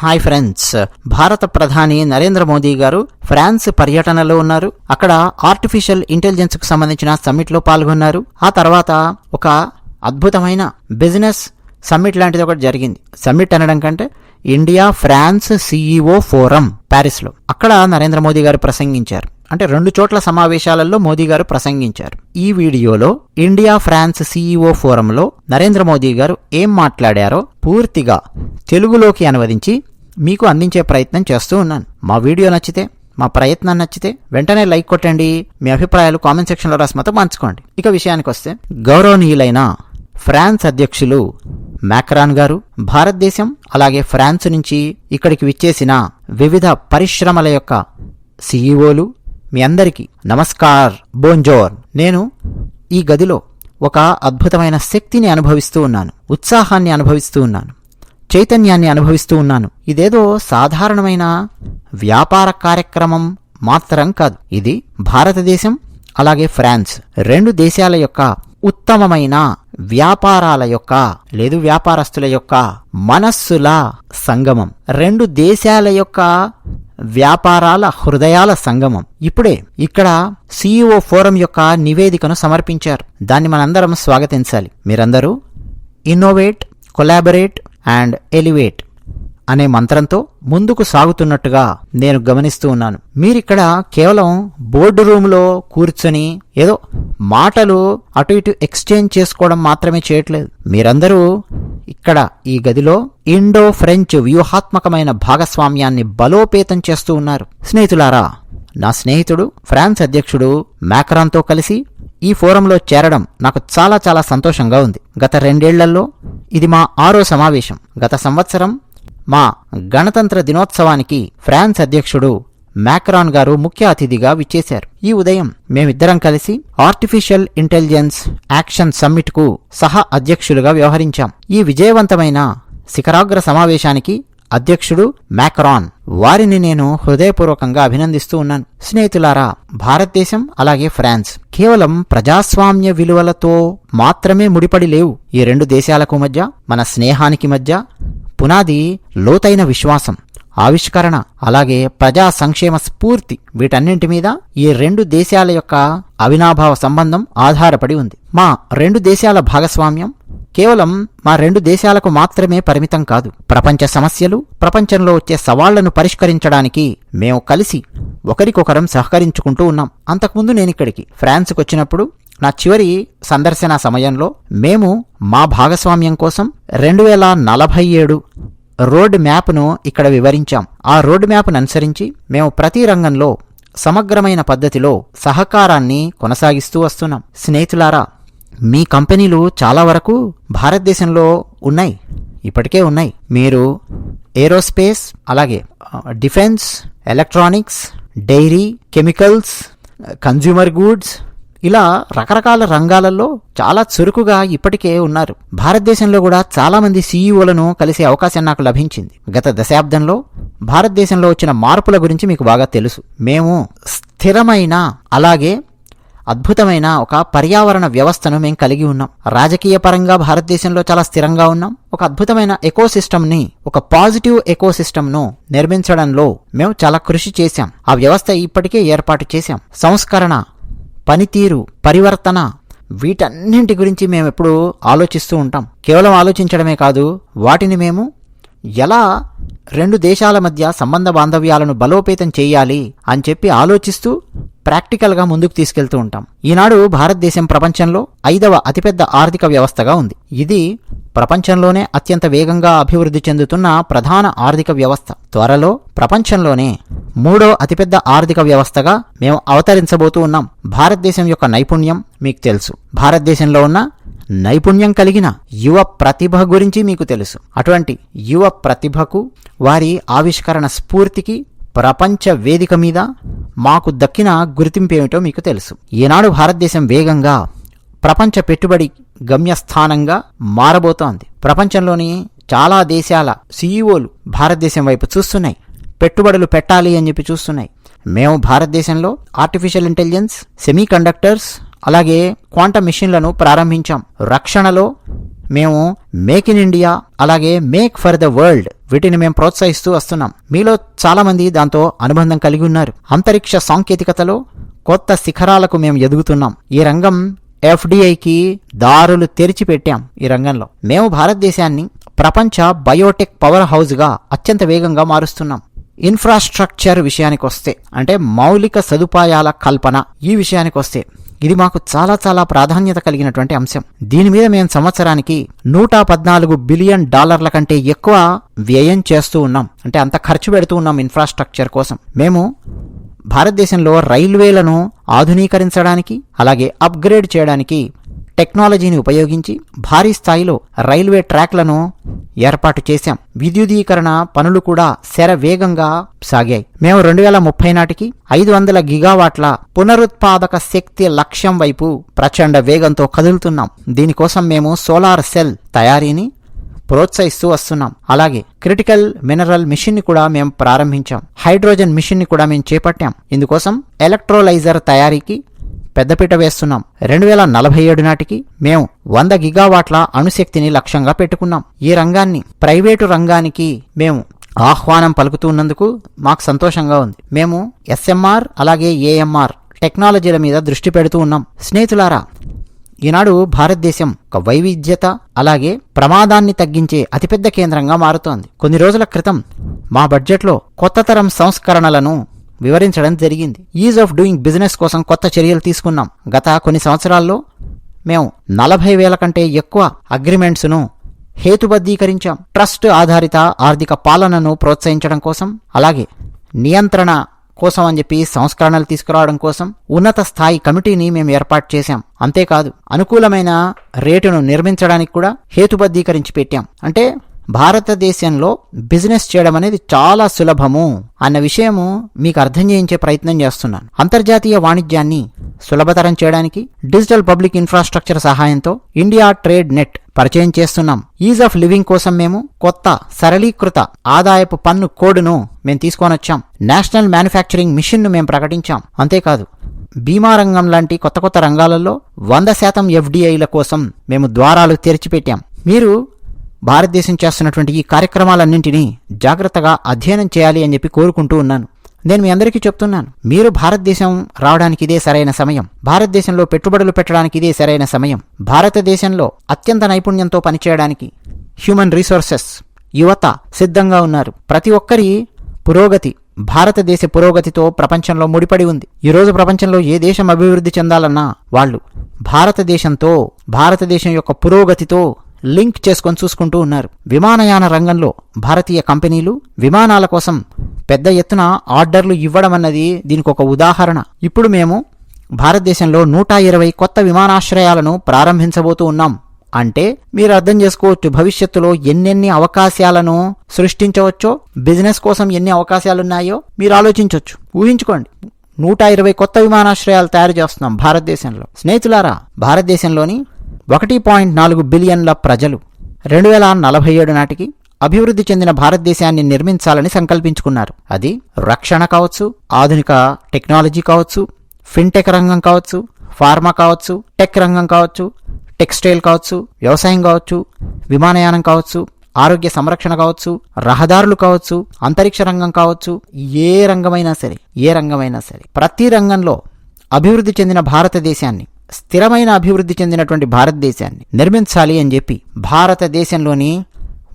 Hi friends. భారత ప్రధాని నరేంద్ర మోదీ గారు ఫ్రాన్స్ పర్యటనలో ఉన్నారు. అక్కడ ఆర్టిఫిషియల్ ఇంటెలిజెన్స్కు సంబంధించిన సమ్మిట్లో పాల్గొన్నారు. ఆ తర్వాత ఒక అద్భుతమైన బిజినెస్ సమ్మిట్ లాంటిది ఒకటి జరిగింది. సమ్మిట్ అనడం కంటే ఇండియా ఫ్రాన్స్ సిఇఓ ఫోరం ప్యారిస్లో అక్కడ నరేంద్ర మోదీ గారు ప్రసంగించారు. అంటే రెండు చోట్ల సమావేశాలలో మోదీ గారు ప్రసంగించారు. ఈ వీడియోలో ఇండియా ఫ్రాన్స్ సీఈఓ ఫోరంలో నరేంద్ర మోదీ గారు ఏం మాట్లాడారో పూర్తిగా తెలుగులోకి అనువదించి మీకు అందించే ప్రయత్నం చేస్తూ ఉన్నాను. మా వీడియో నచ్చితే మా ప్రయత్నం నచ్చితే వెంటనే లైక్ కొట్టండి. మీ అభిప్రాయాలు కామెంట్ సెక్షన్లో రాసిమతో పంచుకోండి. ఇక విషయానికి వస్తే గౌరవనీయులైన ఫ్రాన్స్ అధ్యక్షులు మ్యాక్రాన్ గారు భారతదేశం అలాగే ఫ్రాన్స్ నుంచి ఇక్కడికి విచ్చేసిన వివిధ పరిశ్రమల యొక్క సీఈఓలు మీ అందరికీ నమస్కార్ బోంజోర్. నేను ఈ గదిలో ఒక అద్భుతమైన శక్తిని అనుభవిస్తూ ఉన్నాను ఉత్సాహాన్ని అనుభవిస్తూ ఉన్నాను చైతన్యాన్ని అనుభవిస్తూ ఉన్నాను. ఇదేదో సాధారణమైన వ్యాపార కార్యక్రమం మాత్రం కాదు. ఇది భారతదేశం అలాగే ఫ్రాన్స్ రెండు దేశాల యొక్క ఉత్తమమైన వ్యాపారాల యొక్క లేదు వ్యాపారస్తుల యొక్క మనస్సుల సంగమం. రెండు దేశాల యొక్క వ్యాపారాల హృదయాల సంగమం. ఇప్పుడే ఇక్కడ సీఈఓ ఫోరం యొక్క నివేదికను సమర్పించారు. దాన్ని మనందరం స్వాగతించాలి. మీరందరూ ఇన్నోవేట్ కొలాబరేట్ అండ్ ఎలివేట్. అనే మంత్రంతో ముందుకు సాగుతున్నట్టుగా నేను గమనిస్తూ ఉన్నాను. మీరిక్కడ కేవలం బోర్డు రూమ్లో కూర్చొని ఏదో మాటలు అటు ఇటు ఎక్స్చేంజ్ చేసుకోవడం మాత్రమే చేయట్లేదు. మీరందరూ ఇక్కడ ఈ గదిలో ఇండో ఫ్రెంచ్ వ్యూహాత్మకమైన భాగస్వామ్యాన్ని బలోపేతం చేస్తూ ఉన్నారు. స్నేహితులారా నా స్నేహితుడు ఫ్రాన్స్ అధ్యక్షుడు మ్యాక్రాన్తో కలిసి ఈ ఫోరంలో చేరడం నాకు చాలా చాలా సంతోషంగా ఉంది. గత రెండేళ్ళలో ఇది మా ఆరో సమావేశం. గత సంవత్సరం మా గణతంత్ర దినోత్సవానికి ఫ్రాన్స్ అధ్యక్షుడు మ్యాక్రాన్ గారు ముఖ్య అతిథిగా విచ్చేశారు. ఈ ఉదయం మేమిద్దరం కలిసి ఆర్టిఫిషియల్ ఇంటెలిజెన్స్ యాక్షన్ సమ్మిట్కు సహ అధ్యక్షులుగా వ్యవహరించాం. ఈ విజయవంతమైన శిఖరాగ్ర సమావేశానికి అధ్యక్షుడు మ్యాక్రాన్ వారిని నేను హృదయపూర్వకంగా అభినందిస్తూ ఉన్నాను. స్నేహితులారా భారతదేశం అలాగే ఫ్రాన్స్ కేవలం ప్రజాస్వామ్య విలువలతో మాత్రమే ముడిపడి లేవు. ఈ రెండు దేశాలకు మధ్య మన స్నేహానికి మధ్య పునాది లోతైన విశ్వాసం ఆవిష్కరణ అలాగే ప్రజా సంక్షేమ స్ఫూర్తి వీటన్నింటి మీద ఈ రెండు దేశాల యొక్క అవినాభావ సంబంధం ఆధారపడి ఉంది. మా రెండు దేశాల భాగస్వామ్యం కేవలం మా రెండు దేశాలకు మాత్రమే పరిమితం కాదు. ప్రపంచ సమస్యలు ప్రపంచంలో వచ్చే సవాళ్ళను పరిష్కరించడానికి మేము కలిసి ఒకరికొకరం సహకరించుకుంటూ ఉన్నాం. అంతకుముందు నేను ఇక్కడికి ఫ్రాన్స్కి వచ్చినప్పుడు నా చివరి సందర్శన సమయంలో మేము మా భాగస్వామ్యం కోసం రెండు వేల నలభై ఏడు రోడ్ మ్యాప్ను ఇక్కడ వివరించాం. ఆ రోడ్ మ్యాప్ను అనుసరించి మేము ప్రతి రంగంలో సమగ్రమైన పద్ధతిలో సహకారాన్ని కొనసాగిస్తూ వస్తున్నాం. స్నేహితులారా మీ కంపెనీలు చాలా వరకు భారతదేశంలో ఉన్నాయి. ఇప్పటికే ఉన్నాయి. మీరు ఏరోస్పేస్ అలాగే defence electronics dairy chemicals consumer goods ఇలా రకరకాల రంగాలలో చాలా చురుకుగా ఇప్పటికే ఉన్నారు. భారతదేశంలో కూడా చాలామంది సీఈఓలను కలిసే అవకాశం నాకు లభించింది. గత దశాబ్దంలో భారతదేశంలో వచ్చిన మార్పుల గురించి మీకు బాగా తెలుసు. మేము స్థిరమైన అలాగే అద్భుతమైన ఒక పర్యావరణ వ్యవస్థను మేము కలిగి ఉన్నాం. రాజకీయ పరంగా భారతదేశంలో చాలా స్థిరంగా ఉన్నాం. ఒక అద్భుతమైన ఎకోసిస్టమ్ని ఒక పాజిటివ్ ఎకోసిస్టమ్ను నిర్మించడంలో మేము చాలా కృషి చేశాం. ఆ వ్యవస్థ ఇప్పటికే ఏర్పాటు చేశాం. సంస్కరణ పనితీరు పరివర్తన వీటన్నింటి గురించి మేము ఎప్పుడూ ఆలోచిస్తూ ఉంటాం. కేవలం ఆలోచించడమే కాదు వాటిని మేము ఎలా రెండు దేశాల మధ్య సంబంధ బాంధవ్యాలను బలోపేతం చేయాలి అని చెప్పి ఆలోచిస్తూ ప్రాక్టికల్గా ముందుకు తీసుకెళ్తూ ఉంటాం. ఈనాడు భారతదేశం ప్రపంచంలో ఐదవ అతిపెద్ద ఆర్థిక వ్యవస్థగా ఉంది. ఇది ప్రపంచంలోనే అత్యంత వేగంగా అభివృద్ధి చెందుతున్న ప్రధాన ఆర్థిక వ్యవస్థ. త్వరలో ప్రపంచంలోనే మూడో అతిపెద్ద ఆర్థిక వ్యవస్థగా మేము అవతరించబోతూ ఉన్నాం. భారతదేశం యొక్క నైపుణ్యం మీకు తెలుసు. భారతదేశంలో ఉన్న నైపుణ్యం కలిగిన యువ ప్రతిభ గురించి మీకు తెలుసు. అటువంటి యువ ప్రతిభకు వారి ఆవిష్కరణ స్ఫూర్తికి ప్రపంచ వేదిక మీద మాకు దక్కిన గుర్తింపు ఏమిటో మీకు తెలుసు. ఈనాడు భారతదేశం వేగంగా ప్రపంచ పెట్టుబడి గమ్యస్థానంగా మారబోతోంది. ప్రపంచంలోని చాలా దేశాల సీఈఓలు భారతదేశం వైపు చూస్తున్నాయి. పెట్టుబడులు పెట్టాలి అని చెప్పి చూస్తున్నాయి. మేము భారతదేశంలో ఆర్టిఫిషియల్ ఇంటెలిజెన్స్ సెమీ కండక్టర్స్ అలాగే క్వాంటమ్ మిషన్లను ప్రారంభించాం. రక్షణలో మేము మేక్ ఇన్ ఇండియా అలాగే మేక్ ఫర్ ద వరల్డ్ వీటిని మేము ప్రోత్సహిస్తూ వస్తున్నాం. మీలో చాలామంది దాంతో అనుబంధం కలిగి ఉన్నారు. అంతరిక్ష సాంకేతికతలో కొత్త శిఖరాలకు మేము ఎదుగుతున్నాం. ఈ రంగం ఎఫ్డిఐకి దారులు తెరిచిపెట్టాం ఈ రంగంలో. మేము భారతదేశాన్ని ప్రపంచ బయోటెక్ పవర్ హౌస్గా అత్యంత వేగంగా మారుస్తున్నాం. ఇన్ఫ్రాస్ట్రక్చర్ విషయానికి వస్తే అంటే మౌలిక సదుపాయాల కల్పన ఈ విషయానికి వస్తే ఇది మాకు చాలా చాలా ప్రాధాన్యత కలిగినటువంటి అంశం. దీని మీద మేము సంవత్సరానికి నూట పద్నాలుగు బిలియన్ డాలర్ల కంటే ఎక్కువ వ్యయం చేస్తూ ఉన్నాం. అంటే అంత ఖర్చు పెడుతూ ఉన్నాం ఇన్ఫ్రాస్ట్రక్చర్ కోసం. మేము భారతదేశంలో రైల్వేలను ఆధునీకరించడానికి అలాగే అప్గ్రేడ్ చేయడానికి టెక్నాలజీని ఉపయోగించి భారీ స్థాయిలో రైల్వే ట్రాక్లను ఏర్పాటు చేశాం. విద్యుదీకరణ పనులు కూడా శర వేగంగా సాగాయి. మేము రెండు వేల ముప్పై నాటికి ఐదు వందల గిగావాట్ల పునరుత్పాదక శక్తి లక్ష్యం వైపు ప్రచండ వేగంతో కదులుతున్నాం. దీనికోసం మేము సోలార్ సెల్ తయారీని ప్రోత్సహిస్తూ వస్తున్నాం. అలాగే క్రిటికల్ మినరల్ మిషన్ని కూడా మేము ప్రారంభించాం. హైడ్రోజన్ మిషన్ని కూడా మేము చేపట్టాం. ఇందుకోసం ఎలక్ట్రోలైజర్ తయారీకి పెద్దపీట వేస్తున్నాం. రెండు వేల నలభై ఏడు నాటికి మేము వంద గిగావాట్ల అణుశక్తిని లక్ష్యంగా పెట్టుకున్నాం. ఈ రంగాన్ని ప్రైవేటు రంగానికి మేము ఆహ్వానం పలుకుతున్నందుకు మాకు సంతోషంగా ఉంది. మేము ఎస్ఎంఆర్ అలాగే ఏఎంఆర్ టెక్నాలజీల మీద దృష్టి పెడుతూ ఉన్నాం. స్నేహితులారా ఈనాడు భారతదేశం ఒక వైవిధ్యత అలాగే ప్రమాదాన్ని తగ్గించే అతిపెద్ద కేంద్రంగా మారుతోంది. కొన్ని రోజుల క్రితం మా బడ్జెట్లో కొత్త తరం సంస్కరణలను వివరించడం జరిగింది. ఈజ్ ఆఫ్ డూయింగ్ బిజినెస్ కోసం కొత్త చర్యలు తీసుకున్నాం. గత కొన్ని సంవత్సరాల్లో మేము నలభై వేల కంటే ఎక్కువ అగ్రిమెంట్స్ను హేతుబద్ధీకరించాం. ట్రస్ట్ ఆధారిత ఆర్థిక పాలనను ప్రోత్సహించడం కోసం అలాగే నియంత్రణ కోసం అని చెప్పి సంస్కరణలు తీసుకురావడం కోసం ఉన్నత స్థాయి కమిటీని మేము ఏర్పాటు చేశాం. అంతేకాదు అనుకూలమైన రేటును నిర్మించడానికి కూడా హేతుబద్ధీకరించి పెట్టాం. అంటే భారతదేశంలో బిజినెస్ చేయడం అనేది చాలా సులభము అన్న విషయము మీకు అర్థం చేయించే ప్రయత్నం చేస్తున్నాను. అంతర్జాతీయ వాణిజ్యాన్ని సులభతరం చేయడానికి డిజిటల్ పబ్లిక్ ఇన్ఫ్రాస్ట్రక్చర్ సహాయంతో ఇండియా ట్రేడ్ నెట్ పరిచయం చేస్తున్నాం. ఈజ్ ఆఫ్ లివింగ్ కోసం మేము కొత్త సరళీకృత ఆదాయపు పన్ను కోడ్ను మేము తీసుకొని వచ్చాం. నేషనల్ మ్యానుఫ్యాక్చరింగ్ మిషన్ను మేము ప్రకటించాం. అంతేకాదు బీమా రంగం లాంటి కొత్త కొత్త రంగాలలో వంద శాతం ఎఫ్డిఐల కోసం మేము ద్వారాలు తెరిచిపెట్టాం. మీరు భారతదేశం చేస్తున్నటువంటి ఈ కార్యక్రమాలన్నింటినీ జాగ్రత్తగా అధ్యయనం చేయాలి అని చెప్పి కోరుకుంటూ ఉన్నాను. నేను మీ అందరికీ చెప్తున్నాను. మీరు భారతదేశం రావడానికి ఇదే సరైన సమయం. భారతదేశంలో పెట్టుబడులు పెట్టడానికి ఇదే సరైన సమయం. భారతదేశంలో అత్యంత నైపుణ్యంతో పనిచేయడానికి హ్యూమన్ రీసోర్సెస్ యువత సిద్ధంగా ఉన్నారు. ప్రతి ఒక్కరి పురోగతి భారతదేశ పురోగతితో ప్రపంచంలో ముడిపడి ఉంది. ఈరోజు ప్రపంచంలో ఏ దేశం అభివృద్ధి చెందాలన్నా వాళ్ళు భారతదేశంతో భారతదేశం యొక్క పురోగతితో లింక్ చేసుకొని చూసుకుంటూ ఉన్నారు. విమానయాన రంగంలో భారతీయ కంపెనీలు విమానాల కోసం పెద్ద ఎత్తున ఆర్డర్లు ఇవ్వడం అన్నది దీనికి ఒక ఉదాహరణ. ఇప్పుడు మేము భారతదేశంలో నూట ఇరవై కొత్త విమానాశ్రయాలను ప్రారంభించబోతూ ఉన్నాం. అంటే మీరు అర్థం చేసుకోవచ్చు భవిష్యత్తులో ఎన్నెన్ని అవకాశాలను సృష్టించవచ్చో బిజినెస్ కోసం ఎన్ని అవకాశాలున్నాయో మీరు ఆలోచించవచ్చు. ఊహించుకోండి. నూట ఇరవై కొత్త విమానాశ్రయాలు తయారు చేస్తున్నాం భారతదేశంలో. స్నేహితులారా భారతదేశంలోని ఒకటి పాయింట్ నాలుగు బిలియన్ల ప్రజలు రెండు వేల నలభై ఏడు నాటికి అభివృద్ధి చెందిన భారతదేశాన్ని నిర్మించాలని సంకల్పించుకున్నారు. అది రక్షణ కావచ్చు ఆధునిక టెక్నాలజీ కావచ్చు ఫిన్టెక్ రంగం కావచ్చు ఫార్మా కావచ్చు టెక్ రంగం కావచ్చు టెక్స్టైల్ కావచ్చు వ్యవసాయం కావచ్చు విమానయానం కావచ్చు ఆరోగ్య సంరక్షణ కావచ్చు రహదారులు కావచ్చు అంతరిక్ష రంగం కావచ్చు ఏ రంగమైనా సరే ఏ రంగమైనా సరే ప్రతి రంగంలో అభివృద్ధి చెందిన భారతదేశాన్ని స్థిరమైన అభివృద్ధి చెందినటువంటి భారతదేశాన్ని నిర్మించాలి అని చెప్పి భారతదేశంలోని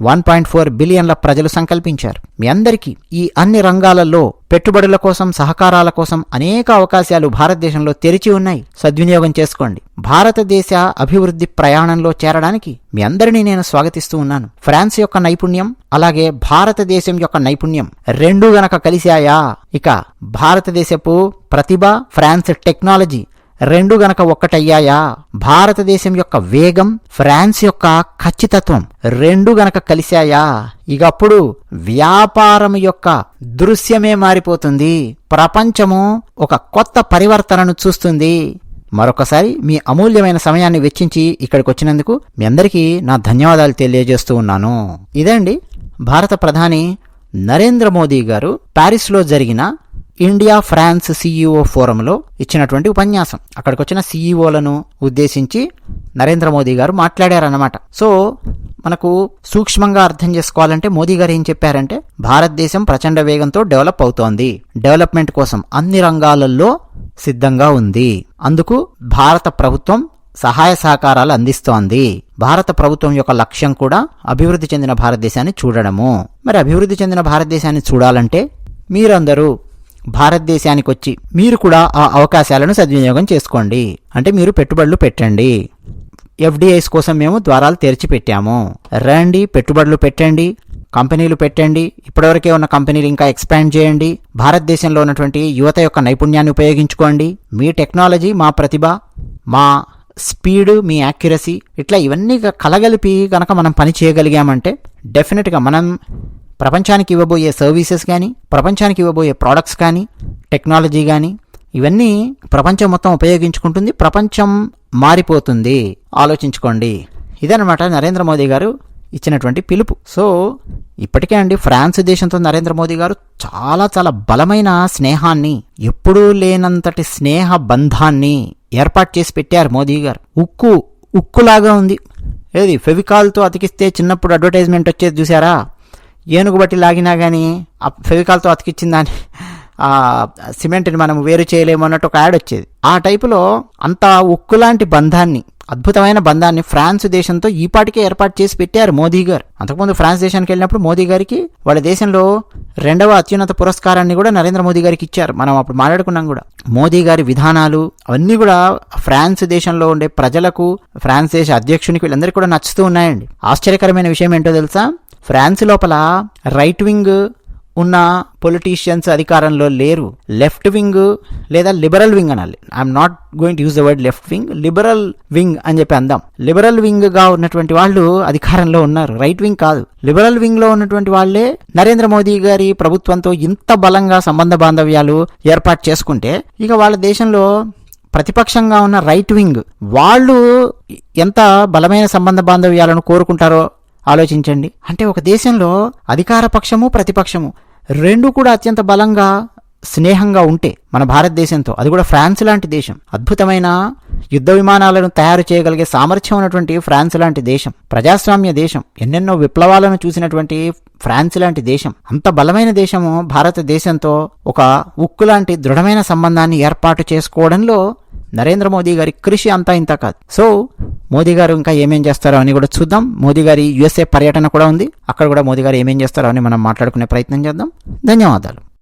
వన్ పాయింట్ ఫోర్ బిలియన్ల ప్రజలు సంకల్పించారు. మీ అందరికీ ఈ అన్ని రంగాలలో పెట్టుబడుల కోసం సహకారాల కోసం అనేక అవకాశాలు భారతదేశంలో తెరిచి ఉన్నాయి. సద్వినియోగం చేసుకోండి. భారతదేశ అభివృద్ధి ప్రయాణంలో చేరడానికి మీ అందరినీ నేను స్వాగతిస్తూ ఉన్నాను. ఫ్రాన్స్ యొక్క నైపుణ్యం అలాగే భారతదేశం యొక్క నైపుణ్యం రెండూ గనక కలిశాయా? ఇక భారతదేశపు ప్రతిభ ఫ్రాన్స్ టెక్నాలజీ రెండు గనక ఒక్కటయ్యాయా? భారతదేశం యొక్క వేగం ఫ్రాన్స్ యొక్క ఖచ్చితత్వం రెండు గనక కలిశాయా? ఇకప్పుడు వ్యాపారం యొక్క దృశ్యమే మారిపోతుంది. ప్రపంచము ఒక కొత్త పరివర్తనను చూస్తుంది. మరొకసారి మీ అమూల్యమైన సమయాన్ని వెచ్చించి ఇక్కడికి వచ్చినందుకు మీ అందరికీ నా ధన్యవాదాలు తెలియజేస్తూ ఉన్నాను. ఇదండి భారత ప్రధాని నరేంద్ర మోదీ గారు ప్యారిస్లో జరిగిన ఇండియా ఫ్రాన్స్ సీఈఓ ఫోరంలో ఇచ్చినటువంటి ఉపన్యాసం. అక్కడికి వచ్చిన సీఈఓలను ఉద్దేశించి నరేంద్ర మోదీ గారు మాట్లాడారన్నమాట. సో మనకు సూక్ష్మంగా అర్థం చేసుకోవాలంటే మోదీ గారు ఏం చెప్పారంటే భారతదేశం ప్రచండ వేగంతో డెవలప్ అవుతోంది. డెవలప్మెంట్ కోసం అన్ని రంగాలలో సిద్ధంగా ఉంది. అందుకు భారత ప్రభుత్వం సహాయ సహకారాలు అందిస్తోంది. భారత ప్రభుత్వం యొక్క లక్ష్యం కూడా అభివృద్ధి చెందిన భారతదేశాన్ని చూడడము. మరి అభివృద్ధి చెందిన భారతదేశాన్ని చూడాలంటే మీరందరూ భారతదేశానికి వచ్చి మీరు కూడా ఆ అవకాశాలను సద్వినియోగం చేసుకోండి. అంటే మీరు పెట్టుబడులు పెట్టండి. ఎఫ్డిఐస్ కోసం మేము ద్వారాలు తెరిచి పెట్టాము రండి పెట్టుబడులు పెట్టండి కంపెనీలు పెట్టండి. ఇప్పటివరకే ఉన్న కంపెనీలు ఇంకా ఎక్స్పాండ్ చేయండి. భారతదేశంలో ఉన్నటువంటి యువత యొక్క నైపుణ్యాన్ని ఉపయోగించుకోండి. మీ టెక్నాలజీ మా ప్రతిభ మా స్పీడ్ మీ యాక్యురసీ ఇట్లా ఇవన్నీ కలగలిపి కనుక మనం పని చేయగలిగామంటే డెఫినెట్గా మనం ప్రపంచానికి ఇవ్వబోయే సర్వీసెస్ కానీ ప్రపంచానికి ఇవ్వబోయే ప్రోడక్ట్స్ కానీ టెక్నాలజీ కానీ ఇవన్నీ ప్రపంచం మొత్తం ఉపయోగించుకుంటుంది ప్రపంచం మారిపోతుంది. ఆలోచించుకోండి. ఇదనమాట నరేంద్ర మోదీ గారు ఇచ్చినటువంటి పిలుపు. సో ఇప్పటికే అండి ఫ్రాన్స్ దేశంతో నరేంద్ర మోదీ గారు చాలా చాలా బలమైన స్నేహాన్ని ఎప్పుడూ లేనంతటి స్నేహ బంధాన్ని ఏర్పాటు చేసి పెట్టారు మోదీ గారు. ఉక్కు ఉక్కులాగా ఉంది. ఏది ఫెవికాల్తో అతికిస్తే చిన్నప్పుడు అడ్వర్టైజ్మెంట్ వచ్చేది చూసారా ఏనుగు బట్టి లాగినా కానీ ఆ ఫెవికాల్తో అతికిచ్చిందని ఆ సిమెంట్ని మనం వేరు చేయలేము అన్నట్టు ఒక యాడ్ వచ్చేది. ఆ టైపులో అంత ఉక్కులాంటి బంధాన్ని అద్భుతమైన బంధాన్ని ఫ్రాన్స్ దేశంతో ఈపాటికే ఏర్పాటు చేసి పెట్టారు మోదీ గారు. అంతకుముందు ఫ్రాన్స్ దేశానికి వెళ్ళినప్పుడు మోదీ గారికి వాళ్ళ దేశంలో రెండవ అత్యున్నత పురస్కారాన్ని కూడా నరేంద్ర మోదీ గారికి ఇచ్చారు. మనం అప్పుడు మాట్లాడుకున్నాం కూడా. మోదీ గారి విధానాలు అవన్నీ కూడా ఫ్రాన్స్ దేశంలో ఉండే ప్రజలకు ఫ్రాన్స్ దేశ అధ్యక్షునికి వీళ్ళందరికీ కూడా నచ్చుతూ ఉన్నాయండి. ఆశ్చర్యకరమైన విషయం ఏంటో తెలుసా? ఫ్రాన్స్ లోపల రైట్ వింగ్ ఉన్న పొలిటీషియన్స్ అధికారంలో లేరు. లెఫ్ట్ వింగ్ లేదా లిబరల్ వింగ్ అనాలి. I'm not going to use the word left wing liberal wing అని చెప్పి అందాం. లిబరల్ వింగ్గా ఉన్నటువంటి వాళ్ళు అధికారంలో ఉన్నారు. రైట్ వింగ్ కాదు. లిబరల్ వింగ్లో ఉన్నటువంటి వాళ్ళే నరేంద్ర మోదీ గారి ప్రభుత్వంతో ఇంత బలంగా సంబంధ బాంధవ్యాలు ఏర్పాటు చేసుకుంటే ఇక వాళ్ళ దేశంలో ప్రతిపక్షంగా ఉన్న రైట్ వింగ్ వాళ్ళు ఎంత బలమైన సంబంధ బాంధవ్యాలను కోరుకుంటారో ఆలోచించండి. అంటే ఒక దేశంలో అధికార పక్షము ప్రతిపక్షము రెండు కూడా అత్యంత బలంగా స్నేహంగా ఉంటే మన భారతదేశంతో అది కూడా ఫ్రాన్స్ లాంటి దేశం. అద్భుతమైన యుద్ధ విమానాలను తయారు చేయగలిగే సామర్థ్యం ఉన్నటువంటి ఫ్రాన్స్ లాంటి దేశం ప్రజాస్వామ్య దేశం ఎన్నెన్నో విప్లవాలను చూసినటువంటి ఫ్రాన్స్ లాంటి దేశం. అంత బలమైన దేశము భారతదేశంతో ఒక ఉక్కు లాంటి దృఢమైన సంబంధాన్ని ఏర్పాటు చేసుకోవడంలో నరేంద్ర మోదీ గారి కృషి అంతా ఇంత కాదు. సో మోదీ గారు ఇంకా ఏమేం చేస్తారో అని కూడా చూద్దాం. మోదీ గారి యుఎస్ఏ పర్యటన కూడా ఉంది. అక్కడ కూడా మోదీ గారు ఏమేం చేస్తారో అని మనం మాట్లాడుకునే ప్రయత్నం చేద్దాం. ధన్యవాదాలు.